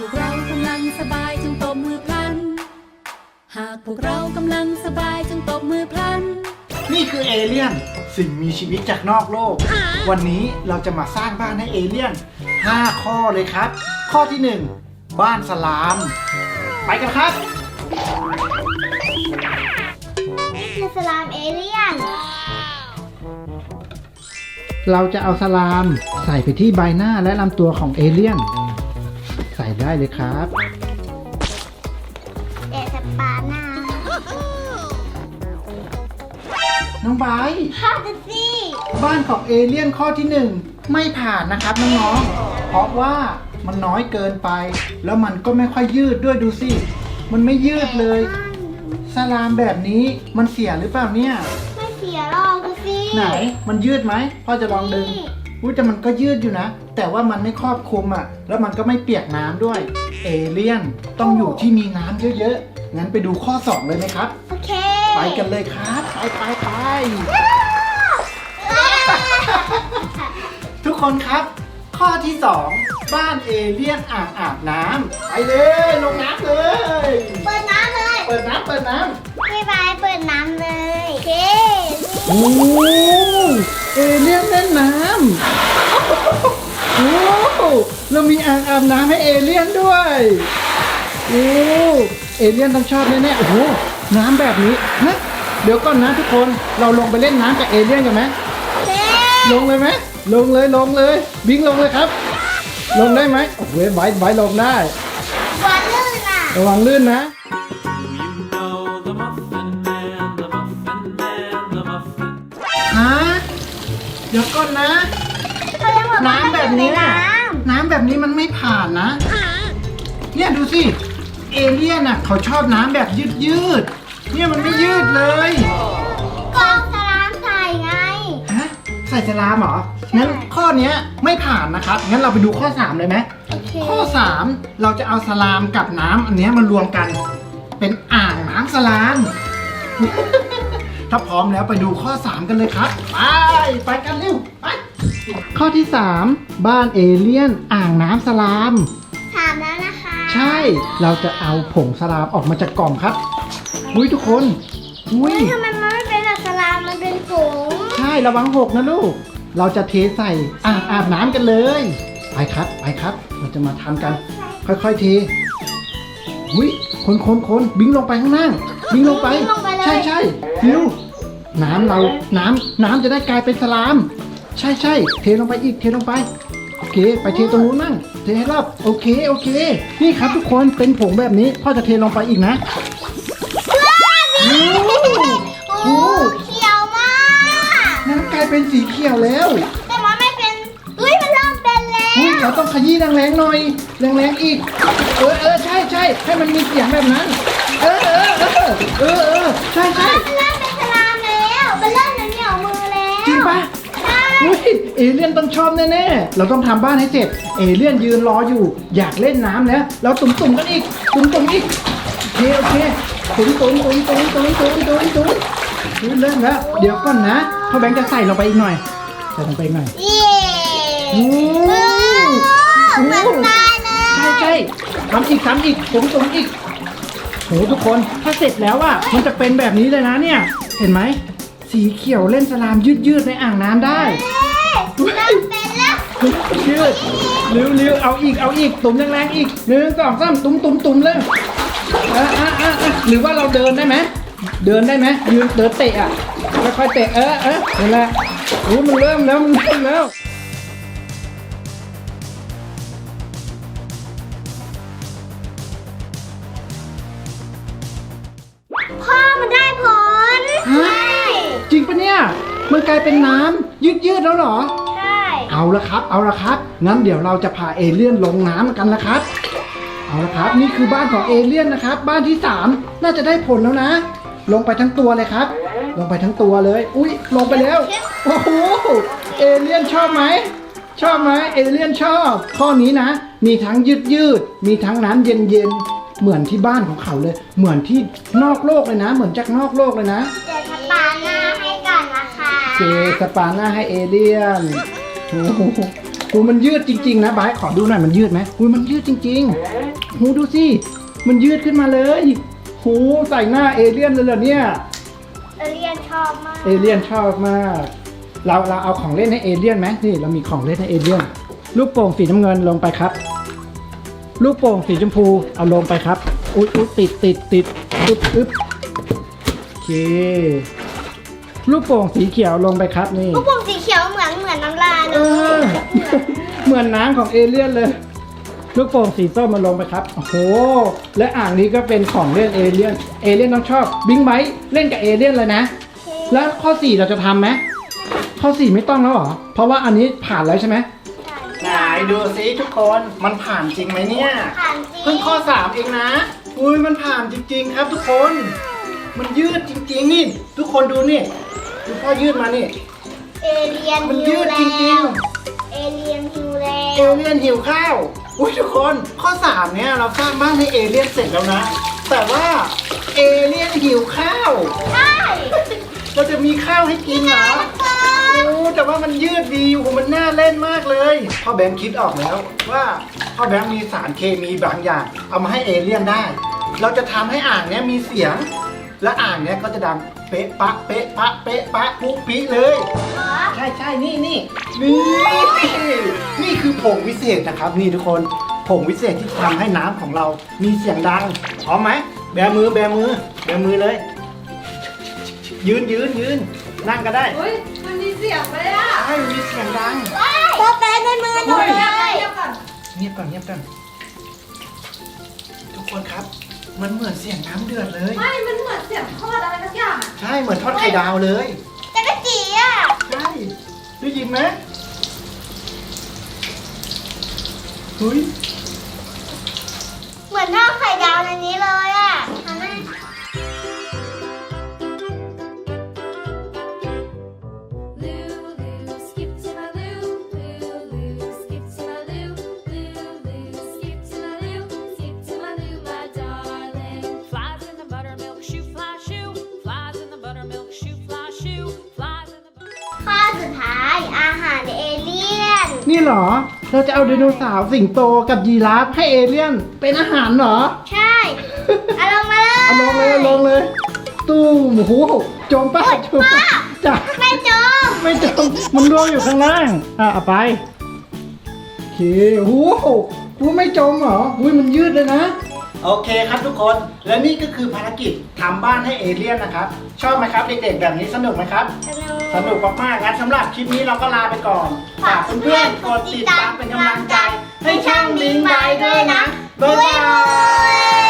พวกเรากำลังสบายจงตบมือพลัน หากพวกเรากำลังสบายจงตบมือพลัน นี่คือเอเลี่ยนสิ่งมีชีวิตจากนอกโลก วันนี้เราจะมาสร้างบ้านให้เอเลี่ยน 5 ข้อเลยครับ ข้อที่ 1 บ้านสลาม ไปกันครับ นี่คือสลามเอเลี่ยน เราจะเอาสลามใส่ไปที่ใบหน้าและลำตัวของเอเลี่ยนใส่ ได้เลยครับเอสปาหน้าน้องไบร์ทพ่อจะสิบ้านของเอเลี่ยนข้อที่1ไม่ผ่านนะครับน้องๆเพราะว่ามันน้อยเกินไป แล้วมันก็ไม่ค่อยยืดด้วยดูสิ มันไม่ยืดเลยสลามแบบนี้มันเสียหรือเปล่าเนี่ย ไม่เสียหรอกดูสิไหน มันยืดไหมพ่อจะลองดึงนี่ อุ้ยแต่มันก็ยืดอยู่นะ แต่ว่ามันไม่ครอบคลุมอะ แล้วมันก็ไม่เปียกน้ำด้วย เอเลี่ยนต้องอยู่ที่มีน้ำเยอะๆ งั้นไปดูข้อ 2 เลยไหมครับ โอเคไปกันเลยครับ ไปไปไปทุกคนครับ ข้อที่ 2 บ้านเอเลี่ยนอ่างอาบน้ำไปเลยลงน้ำเลย เปิดน้ำเลยเปิดน้ำเปิดน้พี่บายเปิดน้ำเลย โอเคำโอ้ เอเลี่ยนเล่นน้ำโอ้เรามีอ่างอาบน้ำให้เอเลี่ยนด้วยโอ้เอเลี่ยนต้องชอบแน่ๆโอ้โหน้ำแบบนี้ฮะเดี๋ยวก่อนนะทุกคนเราลงไปเล่นน้ำกับเอเลี่ยนกันไหมโอเคลงเลยไหมลงเลยลงเลยวิ่งลงเลยครับ ลงได้ไหมโอ้โหไว้ไว้ลงได้วันลื่นอะระวังลื่นนะ เดี๋ยวก่อนนะ เขายังบอกว่าน้ำแบบนี้มัอะอยู่ในน้ำแบบนี้มันไม่ผ่านนะ เนี่ยดูสิ เอเลี่ยนอะเขาชอบน้ำแบบยืดยืดๆเนี่ยมันไม่ยืดเลยน้ำกองสลามใส่ไง ฮะใส่สลามเหรอ งั้นข้อเนี้ยไม่ผ่านนะครับ งั้นเราไปดูข้อ 3 เลยไหม โอเคข้อ 3 เราจะเอาสลามกับน้ำอันเนี้ยมารวมกัน เป็นอ่างน้ำสลาม ถ้าพร้อมแล้วไปดูข้อ 3 กันเลยครับ ไป ไปกันเร็วไปข้อที่ 3 บ้านเอเลี่ยนอ่างน้ำสลาม ถามแล้วนะคะใช่เราจะเอาผงสลามออกมาจากกล่องครับอุ้ยทุกคนอุ้ย เฮ้ยทำไมมันไม่เป็นแบบสลามมันเป็นผงใช่ระวังหกนะลูก เราจะเทใส่อ่างอาบน้ำกันเลย ไปครับ ไปครับ เราจะมาทำกัน ค่อยๆเทอุ้ยคนคนคนบิงลงไปข้างล่างบิงลงไปวิ่งลงไปเลย ใช่ใช่ฟิวน้ำเราน้ำน้ำจะได้กลายเป็นสลาม ใช่ใช่เทลงไปอีกเทลงไปโอเค ไปเทตรงนู้นมั่งเทให้รอบโอเคโอเค นี่ครับทุกคนเป็นผงแบบนี้พ่อจะเทลงไปอีกนะโอ้โหเขียวมากน้ำกลายเป็นสีเขียวแล้วแต่ว่าไม่เป็นเฮ้ยมันเริ่มเป็นแล้วเฮ้ยเราต้องขยี้แรงๆหน่อยแรงๆอีกเออเออใช่ ใช่ให้มันมีเสียงแบบนั้น เออเออเออเออเออใช่ใช่มันเริ่มเป็นสลามแล้วมันเริ่มเหนียวๆมือแล้วจริงปะใช่เฮ้ยเอเลี่ยนต้องชอบแน่ๆ เราต้องทำบ้านให้เสร็จ เอเลี่ยนยืนรออยู่ อยากเล่นน้ำแล้ว เราตุ่มๆกันอีก ตุ่มๆอีกโอเคโอเคตุ่มๆตุ่มๆตุ่มๆตุ่มๆตุ่มๆตุ่มๆตุ่มๆเริ่มแล้ว เดี๋ยวก่อนนะพ่อแบงค์จะใส่ลงไปอีกหน่อย ใส่ลงไปอีกหน่อยเย้โอ้โอ้เหมือนทรายเลยใช่ใช่ทำอีกทำอีกตุ่มตุ่มอีกโหทุกคนถ้าเสร็จแล้วอะมันจะเป็นแบบนี้เลยนะเนี่ย เห็นไหม สีเขียวเล่นสลามยืดยืดๆในอ่างน้ำได้เริ่มเป็นแล้วยืดเร็วเร็วเอาอีกเอาอีกตุ่มแรงๆอีกหนึ่งสองสามตุ่มตุ่มตุ่มเลยอะอะอะอะหรือว่าเราเดินได้ไหมเดินได้ไหมยืนเดินเตะอะค่อยๆเตะเออเออนั่นแหละโอ้มันเริ่มแล้วมันเริ่มแล้ว มันกลายเป็นน้ำยืดยืดๆแล้วเหรอ ใช่เอาละครับ เอาละครับ งั้นเดี๋ยวเราจะพาเอเลี่ยนลงน้ำกันนะครับ เอาละครับ นี่คือบ้านของเอเลี่ยนนะครับ บ้านที่3น่าจะได้ผลแล้วนะ ลงไปทั้งตัวเลยครับ ลงไปทั้งตัวเลย อุ้ยลงไปแล้ว โอ้โห เอเลี่ยนชอบไหม ชอบไหมเอเลี่ยนชอบ ข้อนี้นะ มีทั้งยืดยืดๆมีทั้งน้ำเย็นเย็นๆเหมือนที่บ้านของเขาเลย เหมือนที่นอกโลกเลยนะ เหมือนจากนอกโลกเลยนะเดี๋ยวจะปาหน้า ให้ก่อนนะคะเจสปาหน้าให้เอเลี่ยนโอ้โหหูมันยืดจริง ๆ นะบายขอดูหน่อยมันยืดไหมหูมันยืดจริงๆหูดูสิมันยืดขึ้นมาเลยหูใส่หน้าเอเลี่ยนเลยเหรอเนี่ยเอเลียนชอบมาก เอเลี่ยนชอบมาก เราเราเอาของเล่นให้เอเลี่ยนไหมนี่เรามีของเล่นให้เอเลี่ยน ลูกโป่งสีน้ำเงินลงไปครับ ลูกโป่งสีชมพูเอาลงไปครับ อุ๊ยอุ๊ยติดติดติดอึ๊บอึ๊บโอเค ลูกโป่งสีเขียวลงไปครับนี่ ลูกโป่งสีเขียวเหมือนเหมือนน้ำลายเลเอยอ เหมือนน้ำของเอเลี่ยนเลย ลูกโป่งสีส้มมาลงไปครับ โอ้โห และอ่างนี้ก็เป็นของเล่นเอเลี่ยน เอเลี่ยนต้องชอบบิงไบค์เล่นกับเอเลี่ยนเลยนะ แล้วข้อสี่เราจะทำไหมข้อสี่ไม่ต้องแล้วเหรอ เพราะว่าอันนี้ผ่านแล้วใช่ไหมไหนดูซิทุกคนมันผ่านจริงไหมเนี่ย ผ่านจริเพิ่งงข้อสามเองนะ อุ้ยมันผ่านจริง ๆ ครับทุกคน มันยืดจริงๆนี่ ทุกคนดูนี่ดูพ่อยืดมานี่ เอเลียนมันหิยืวดแล้จริงวๆเอเลียนหิวแล้เอว เลี่ยนหิวข้าว อุ้ยทุกคนข้อสามเนี่ยเราสร้างบ้านให้เอเลี่ยนเสร็จแล้วนะ แต่ว่าเอเลี่ยนหิวข้าว ใช่เราจะมีข้าวให้กินเหรอโอ้แต่ว่ามันยืดดีโอ้โหมันน่าเล่นมากเลย พ่อแบงค์คิดออกแล้วว่าพ่อแบงค์มีสารเคมีบางอย่าง เอามาให้เอเลี่ยนได้ เราจะทำให้อ่างเนี้ยมีเสียง และอ่างเนี้ยก็จะดังเป๊ะปะเป๊ะปะเป๊ะปะปุ๊ปิเลยเหรอใช่ใช่นี่นี่นี่นี่คือผงวิเศษนะครับ นี่ทุกคนผงวิเศษที่ทำให้น้ำของเรามีเสียงดังพร้อมไหมแบมือแบมือแบมือเลย ยืนยืนยืนนั่งก็ได้อุ้ยมันมีเสียงเลยอะใช่มีเสียงดังโปะแปะในมือหนูเลยเงียบก่อนเงียบก่อนเงียบก่อนทุกคนครับ มันเหมือนเสียงน้ำเดือดเลย ไม่ มันเหมือนเสียงทอดอะไรสักอย่างอะใช่เหมือนทอดไข่ดาวเลย จักรจีอะใช่ได้ยินไหมเฮ้ย เหมือนทอดไข่ดาวในนี้เลยอะ นนี่เหรอ เราจะเอาไดโนเสาร์สิงโตกับยีราฟให้เอเลี่ยนเป็นอาหารเหรอ ใช่เอาลงมาเลยเอาลงเลยเอาลงเลย ตู้มโอ้โหจมป้าจมป้าจ้ะไม่จมไม่จมมันร่วงอยู่ข้างล่าง อะเอาไปโอเคโอ้โหหูไม่จมเหรออุ้ยมันยืดเลยนะ โอเคครับทุกคน และนี่ก็คือภารกิจทำบ้านให้เอเลี่ยนนะครับ ชอบไหมครับเด็กๆแบบนี้สนุกไหมครับ สนุกมากๆงั้นสำหรับคลิปนี้เราก็ลาไปก่อนฝากเพื่อนๆกดติดตามเป็นกำลังใจ ให้ช่างลิงไบด้วยนะบ๊ายบาย